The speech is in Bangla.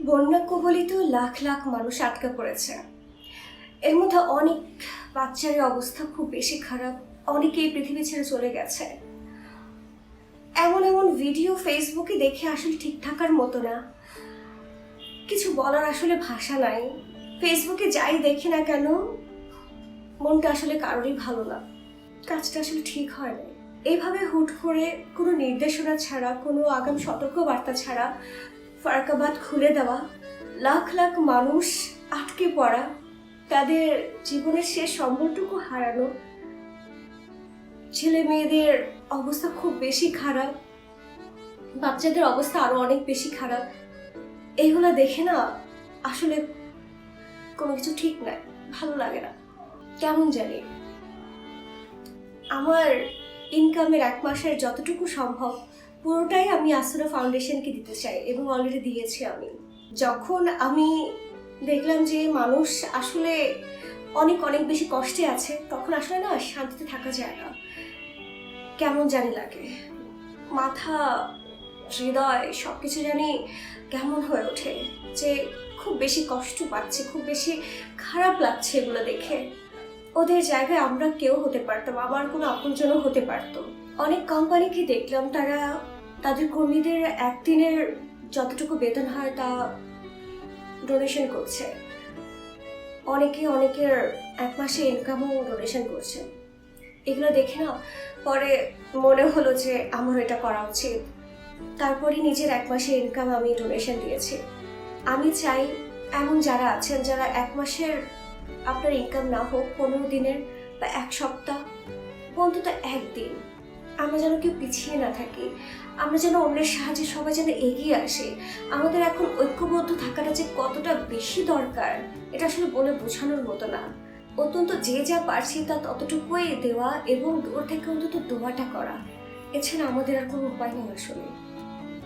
বন্যা কবলিত লাখ লাখ মানুষ আটকা পড়েছে। এর মধ্যে অনেক বাচ্চার অবস্থা খুব বেশি খারাপ, অনেকেই পৃথিবী ছেড়ে চলে গেছে। এমন এমন ভিডিও ফেসবুকে দেখে আসলে ঠিক থাকার মতো না। কিছু বলার আসলে ভাষা নাই। ফেসবুকে যাই দেখি না কেন, মনটা আসলে কারোরই ভালো না। কাজটা আসলে ঠিক হয় না এইভাবে হুট করে কোনো নির্দেশনা ছাড়া, কোনো আগাম সতর্ক বার্তা ছাড়া ফারাকাবাদ খুলে দেওয়া, লাখ লাখ মানুষ আটকে পড়া, তাদের জীবনের শেষ সম্বলটুকু হারানো, ছেলে মেয়েদের অবস্থা খুব বেশি খারাপ, বাচ্চাদের অবস্থা আরও অনেক বেশি খারাপ এইগুলা দেখে না আসলে কোনো কিছু ঠিক নাই, ভালো লাগে না, কেমন জানি। আমার ইনকামের এক মাসের যতটুকু সম্ভব পুরোটাই আমি আসুরা ফাউন্ডেশনকে দিতে চাই এবং অলরেডি দিয়েছি আমি। যখন আমি দেখলাম যে মানুষ আসলে অনেক অনেক বেশি কষ্টে আছে, তখন আসলে না শান্তিতে থাকা যায় না। কেমন জানি লাগে। মাথা, হৃদয় সব কিছু জানি কেমন হয়ে ওঠে যে খুব বেশি কষ্ট পাচ্ছে, খুব বেশি খারাপ লাগছে এগুলো দেখে। ওদের জায়গায় আমরা কেউ হতে পারতাম, আমার কোনো আপনজনও হতে পারতো। অনেক কোম্পানিকে দেখলাম, তারা তাদের কর্মীদের একদিনের যতটুকু বেতন হয় তা ডোনেশন করছে। অনেকে অনেকের এক মাসে ইনকামও ডোনেশন করছে। এগুলো দেখে না, পরে মনে হলো যে আমার এটা করা উচিত। তারপরে নিজের এক মাসে ইনকাম আমি ডোনেশন দিয়েছি। আমি চাই এমন যারা আছেন, যারা এক মাসের আপনার ইনকাম না হোক, পনেরো দিনের বা এক সপ্তাহ, অন্তত একদিন আমরা যেন কেউ পিছিয়ে না থাকি। আমরা যেন অন্যের সাহায্যে সবাই যেন এগিয়ে আসে। আমাদের এখন ঐক্যবদ্ধ থাকাটা যে কতটা বেশি দরকার, এটা আসলে বলে বোঝানোর মতো না। অত্যন্ত যে যা পারছি তা ততটুকুই দেওয়া এবং দূর থেকে অন্তত দোয়াটা করা। এছাড়া আমাদের আর কোনো উপায় নেই আসলে।